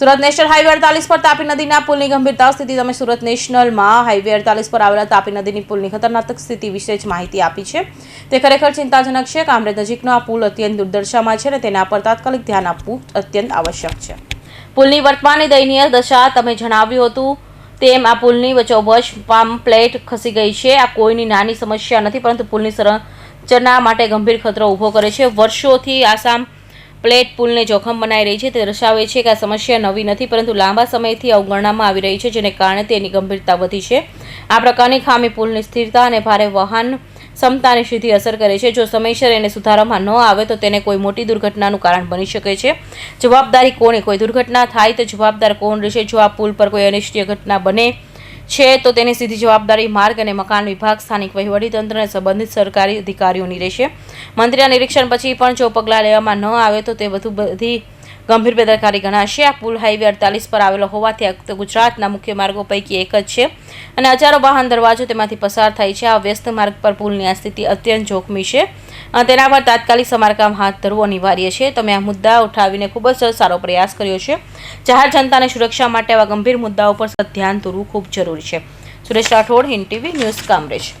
Surat national highway અડતાલીસ પર તાપી નદીના પુલની ગંભીરતા સ્થિતિ. તમે સુરત નેશનલમાં હાઈવે અડતાલીસ પર આવેલા તાપી નદીની પુલની ખતરનાક સ્થિતિ વિશે જ માહિતી આપી છે. તે ખરેખર ચિંતાજનક છે. કામરેજ નજીકનો આ પુલ અત્યંત દુર્દશામાં છે અને તેના પર તાત્કાલિક ધ્યાન આપવું અત્યંત આવશ્યક છે. પુલની વર્તમાન દયનીય દશા તમે જણાવ્યું હતું તેમ આ પુલની વચ્ચોવચ પામ પ્લેટ ખસી ગઈ છે. આ કોઈની નાની સમસ્યા નથી, પરંતુ પુલની સંરચના માટે ગંભીર ખતરો ઊભો કરે છે. વર્ષોથી આસામ પ્લેટ પુલને જોખમ બનાવી રહી છે. તે દર્શાવે છે કે આ સમસ્યા નવી નથી, પરંતુ લાંબા સમયથી અવગણવામાં આવી રહી છે, જેને કારણે તેની ગંભીરતા વધી છે. આ પ્રકારની ખામી પુલની સ્થિરતા અને ભારે વાહન ક્ષમતાને સીધી અસર કરે છે. જો સમયસર એને સુધારવામાં ન આવે, તો તેને કોઈ મોટી દુર્ઘટનાનું કારણ બની શકે છે. જવાબદારી કોની? કોઈ દુર્ઘટના થાય તો જવાબદાર કોણ રહેશે? જો આ પુલ પર કોઈ અનિશ્ચિય ઘટના બને છે, તો તેની સીધી જવાબદારી માર્ગ અને મકાન વિભાગ, સ્થાનિક વહીવટીતંત્ર અને સંબંધિત સરકારી અધિકારીઓની રહેશે. મંત્રીના નિરીક્ષણ પછી પણ જો પગલાં લેવામાં ન આવે, તો તે વધુ બધી ગંભીર બેદરકારી ગણાશે. આ પુલ હાઈવે અડતાલીસ પર આવેલો હોવાથી ગુજરાતના મુખ્ય માર્ગો પૈકી એક જ છે. અને હજારો વાહન, દરવાજો તેમાંથી પસાર થાય છે. આ વ્યસ્ત માર્ગ પર પુલની આ સ્થિતિ અત્યંત જોખમી છે. તેના પર તાત્કાલિક સમારકામ હાથ ધરવું અનિવાર્ય છે. તમે આ મુદ્દા ઉઠાવીને ખૂબ જ સારો પ્રયાસ કર્યો છે. જાહેર જનતાની સુરક્ષા માટે આવા ગંભીર મુદ્દાઓ પર ધ્યાન દોરવું ખૂબ જરૂરી છે. Suresh Rathod, Hind TV news Kamrej.